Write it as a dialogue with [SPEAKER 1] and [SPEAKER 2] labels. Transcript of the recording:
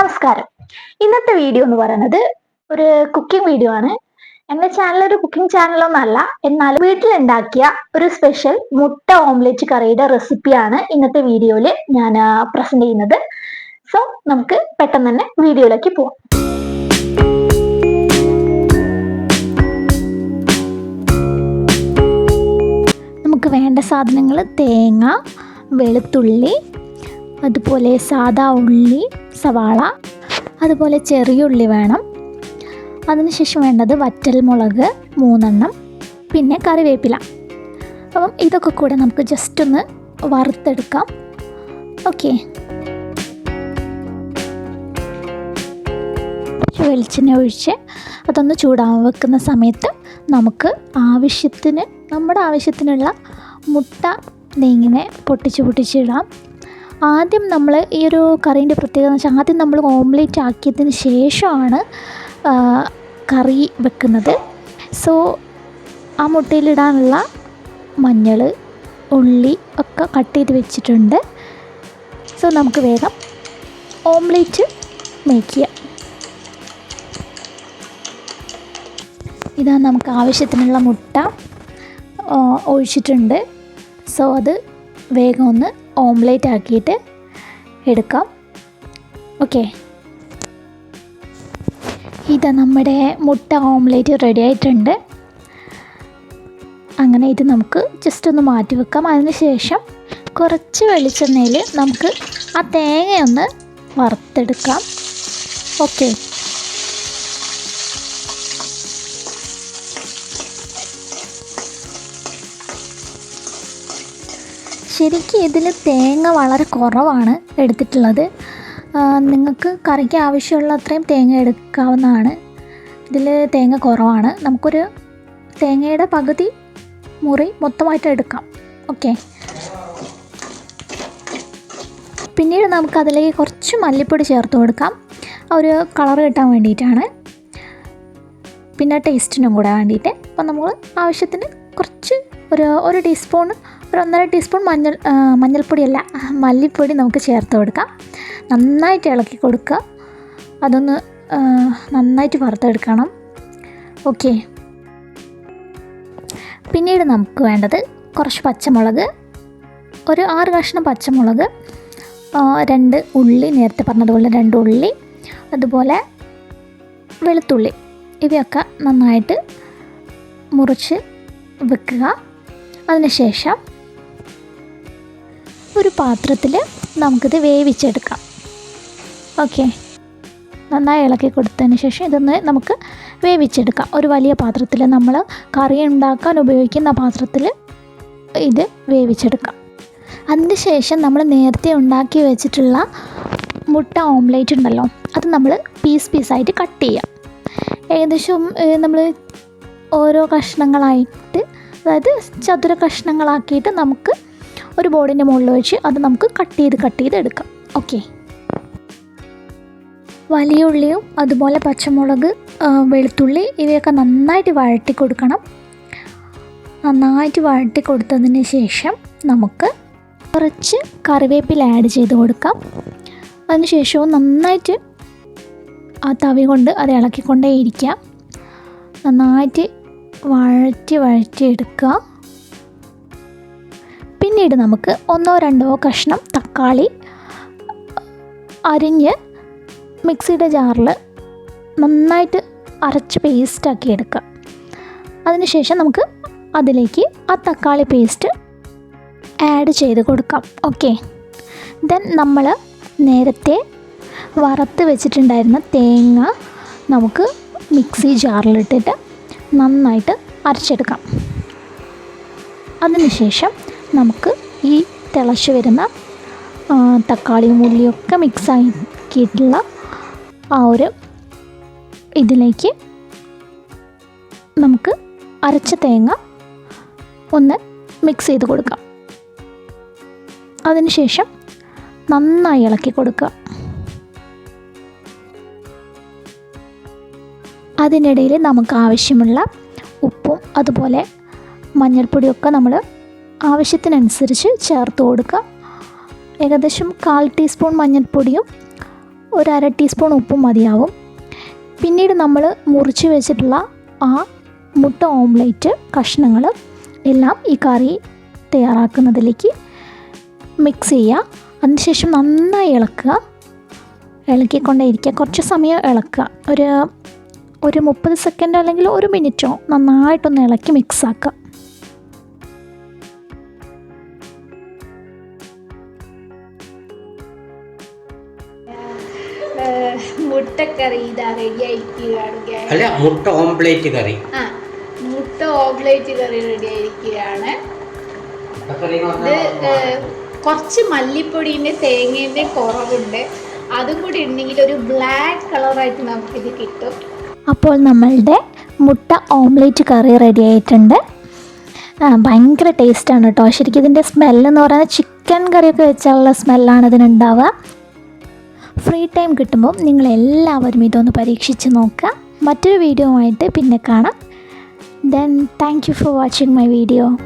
[SPEAKER 1] നമസ്കാരം. ഇന്നത്തെ വീഡിയോ എന്ന് പറയുന്നത് ഒരു കുക്കിംഗ് വീഡിയോ ആണ്. എന്റെ ചാനൽ ഒരു കുക്കിംഗ് ചാനലൊന്നല്ല എന്നാൽ വീട്ടിലുണ്ടാക്കിയ ഒരു സ്പെഷ്യൽ മുട്ട ഓംലെറ്റ് കറിയുടെ റെസിപ്പിയാണ് ഇന്നത്തെ വീഡിയോയിൽ ഞാൻ പ്രസന്റ് ചെയ്യുന്നത്. സോ നമുക്ക് പെട്ടെന്ന് തന്നെ വീഡിയോയിലേക്ക് പോവാം. നമുക്ക് വേണ്ട സാധനങ്ങൾ തേങ്ങ വെളുത്തുള്ളി അതുപോലെ സാദാ ഉള്ളി സവാള അതുപോലെ ചെറിയ ഉള്ളി വേണം. അതിനുശേഷം വേണ്ടത് വറ്റൽ മുളക് മൂന്നെണ്ണം പിന്നെ കറിവേപ്പില. അപ്പം ഇതൊക്കെ കൂടെ നമുക്ക് ജസ്റ്റ് ഒന്ന് വറുത്തെടുക്കാം. ഓക്കെ വെളിച്ചെണ്ണ ഒഴിച്ച് അതൊന്ന് ചൂടാൻ വെക്കുന്ന സമയത്ത് നമുക്ക് ആവശ്യത്തിന് നമ്മുടെ ആവശ്യത്തിനുള്ള മുട്ട നെയ്ങ്ങിനെ പൊട്ടിച്ച് പൊട്ടിച്ചിടാം ആദ്യം നമ്മൾ ഈ ഒരു കറീന്റെ പ്രത്യേകത എന്ന് വെച്ചാൽ ആദ്യം നമ്മൾ ഓംലേറ്റ് ആക്കിയതിന് ശേഷമാണ് കറി വെക്കുന്നത്. സോ ആ മുട്ടയിലിടാനുള്ള മഞ്ഞൾ ഉള്ളി ഒക്കെ കട്ട് ചെയ്ത് വെച്ചിട്ടുണ്ട്. സോ നമുക്ക് വേഗം ഓംലേറ്റ് മേക്ക് ചെയ്യാം. ഇതാ നമുക്ക് ആവശ്യത്തിനുള്ള മുട്ട ഒഴിച്ചിട്ടുണ്ട്. സോ അത് വേഗം ഒന്ന് ഓംലേറ്റ് ആക്കിയിട്ട് എടുക്കാം. ഓക്കെ ഇതാ നമ്മുടെ മുട്ട ഓംലേറ്റ് റെഡി ആയിട്ടുണ്ട്. അങ്ങനെ ഇത് നമുക്ക് ജസ്റ്റ് ഒന്ന് മാറ്റി വെക്കാം. അതിനുശേഷം കുറച്ച് വെളിച്ചെണ്ണയിൽ നമുക്ക് ആ തേങ്ങയൊന്ന് വറുത്തെടുക്കാം. ഓക്കെ ശരിക്കും ഇതിൽ തേങ്ങ വളരെ കുറവാണ് എടുത്തിട്ടുള്ളത്. നിങ്ങൾക്ക് കറിക്ക് ആവശ്യമുള്ള അത്രയും തേങ്ങ എടുക്കാവുന്നതാണ്. ഇതിൽ തേങ്ങ കുറവാണ്. നമുക്കൊരു തേങ്ങയുടെ പകുതി മുറി മൊത്തമായിട്ട് എടുക്കാം. ഓക്കെ. പിന്നീട് നമുക്ക് അതിലേക്ക് കുറച്ച് മല്ലിപ്പൊടി ചേർത്ത് കൊടുക്കാം. ഒരു കളർ കിട്ടാൻ വേണ്ടിയിട്ടാണ്. പിന്നെ ടേസ്റ്റിനും കൂടെ വേണ്ടിയിട്ട്. അപ്പോൾ നമ്മൾ ആവശ്യത്തിന് കുറച്ച് ഒരു ഒരു ടീസ്പൂൺ ഒരു ഒന്നര ടീസ്പൂൺ മഞ്ഞൾ മഞ്ഞൾപ്പൊടിയല്ല മല്ലിപ്പൊടി നമുക്ക് ചേർത്ത് കൊടുക്കാം. നന്നായിട്ട് ഇളക്കി കൊടുക്കുക. അതൊന്ന് നന്നായിട്ട് വറുത്തെടുക്കണം. ഓക്കെ. പിന്നീട് നമുക്ക് വേണ്ടത് കുറച്ച് പച്ചമുളക് ഒരു ആറ് കഷ്ണം പച്ചമുളക് രണ്ട് ഉള്ളി നേരത്തെ പറഞ്ഞതുപോലെ രണ്ട് ഉള്ളി അതുപോലെ വെളുത്തുള്ളി ഇവയൊക്കെ നന്നായിട്ട് മുറിച്ച് വെക്കുക. അതിനുശേഷം ഒരു പാത്രത്തിൽ നമുക്കിത് വേവിച്ചെടുക്കാം. ഓക്കെ. നന്നായി ഇളക്കി കൊടുത്തതിന് ശേഷം ഇതൊന്ന് നമുക്ക് വേവിച്ചെടുക്കാം. ഒരു വലിയ പാത്രത്തിൽ നമ്മൾ കറി ഉണ്ടാക്കാൻ ഉപയോഗിക്കുന്ന പാത്രത്തിൽ ഇത് വേവിച്ചെടുക്കാം. അതിന് ശേഷം നമ്മൾ നേരത്തെ ഉണ്ടാക്കി വെച്ചിട്ടുള്ള മുട്ട ഓംലേറ്റ് ഉണ്ടല്ലോ അത് നമ്മൾ പീസ് പീസായിട്ട് കട്ട് ചെയ്യാം. ഏകദേശം നമ്മൾ ഓരോ കഷ്ണങ്ങളായിട്ട് അതായത് ചതുര കഷ്ണങ്ങളാക്കിയിട്ട് നമുക്ക് ഒരു ബോർഡിന്റെ മുകളിൽ വെച്ച് അത് നമുക്ക് കട്ട് ചെയ്ത് കട്ട് ചെയ്ത് എടുക്കാം. ഓക്കെ. വലിയ ഉള്ളിയും അതുപോലെ പച്ചമുളക് വെളുത്തുള്ളി ഇവയൊക്കെ നന്നായിട്ട് വഴട്ടി കൊടുക്കണം. നന്നായിട്ട് വഴട്ടി കൊടുത്തതിന് ശേഷം നമുക്ക് കുറച്ച് കറിവേപ്പില ആഡ് ചെയ്ത് കൊടുക്കാം. അതിനുശേഷവും നന്നായിട്ട് ആ തവി കൊണ്ട് അത് ഇളക്കിക്കൊണ്ടേയിരിക്കാം. നന്നായിട്ട് വഴറ്റി വഴറ്റി എടുക്കുക. പിന്നീട് നമുക്ക് ഒന്നോ രണ്ടോ കഷ്ണം തക്കാളി അരിഞ്ഞ് മിക്സിയുടെ ജാറിൽ നന്നായിട്ട് അരച്ച് പേസ്റ്റാക്കി എടുക്കുക അതിനുശേഷം നമുക്ക് അതിലേക്ക് ആ തക്കാളി പേസ്റ്റ് ആഡ് ചെയ്ത് കൊടുക്കാം. ഓക്കെ ദെൻ നമ്മൾ നേരത്തെ വറുത്ത് വെച്ചിട്ടുണ്ടായിരുന്ന തേങ്ങ നമുക്ക് മിക്സി ജാറിലിട്ടിട്ട് നന്നായിട്ട് അരച്ചെടുക്കാം. അതിനുശേഷം നമുക്ക് ഈ തിളച്ച് വരുന്ന തക്കാളി തക്കാളിയും ഒക്കെ മിക്സ് ആക്കിയിട്ടുള്ള ആ ഒരു ഇതിലേക്ക് നമുക്ക് അരച്ച തേങ്ങ ഒന്ന് മിക്സ് ചെയ്ത് കൊടുക്കാം. അതിനുശേഷം നന്നായി ഇളക്കി കൊടുക്കുക. അതിനിടയിൽ നമുക്ക് ആവശ്യമുള്ള ഉപ്പും അതുപോലെ മഞ്ഞൾപ്പൊടിയൊക്കെ നമ്മൾ ആവശ്യത്തിനനുസരിച്ച് ചേർത്ത് കൊടുക്കുക. ഏകദേശം കാൽ ടീസ്പൂൺ മഞ്ഞൾപ്പൊടിയും ഒരു അര ടീസ്പൂൺ ഉപ്പും മതിയാവും. പിന്നീട് നമ്മൾ മുറിച്ച് വെച്ചിട്ടുള്ള ആ മുട്ട ഓംലേറ്റ് കഷ്ണങ്ങൾ എല്ലാം ഈ കറി തയ്യാറാക്കുന്നതിലേക്ക് മിക്സ് ചെയ്യുക. അതിനുശേഷം നന്നായി ഇളക്കുക. ഇളക്കിക്കൊണ്ടേ ഇരിക്കുക കുറച്ച് സമയം ഇളക്കുക. ഒരു ഒരു മുപ്പത് സെക്കൻഡ് അല്ലെങ്കിൽ ഒരു മിനിറ്റോ നന്നായിട്ടൊന്ന് ഇളക്കി മിക്സ്
[SPEAKER 2] മുട്ടക്കറി ഇതാ റെഡി ആയിരിക്കുകയാണ്
[SPEAKER 3] അല്ല മുട്ട ഓംപ്ലേറ്റ് കറി.
[SPEAKER 2] ആ മുട്ട ഓംപ്ലേറ്റ് കറി റെഡി ആയിരിക്കുകയാണ്. ഇത് കുറച്ച് മല്ലിപ്പൊടിന്റെ തേങ്ങേന്റെ കുറവുണ്ട്. അതും കൂടി ഉണ്ടെങ്കിൽ ഒരു ബ്ലാക്ക് കളറായിട്ട് നമുക്കിത് കിട്ടും.
[SPEAKER 1] അപ്പോൾ നമ്മളുടെ മുട്ട ഓംലേറ്റ് കറി റെഡി ആയിട്ടുണ്ട്. ഭയങ്കര ടേസ്റ്റാണ് കേട്ടോ. ശരിക്കും ഇതിന്റെ സ്മെല്ലെന്ന് പറയുന്നത് ചിക്കൻ കറിയൊക്കെ വെച്ചാലുള്ള സ്മെല്ലാണ് ഇതിനുണ്ടാവുക. ഫ്രീ ടൈം കിട്ടുമ്പോൾ നിങ്ങളെല്ലാവരും ഇതൊന്ന് പരീക്ഷിച്ച് നോക്കുക. മറ്റൊരു വീഡിയോ ആയിട്ട് പിന്നെ കാണാം. Then thank you for watching my video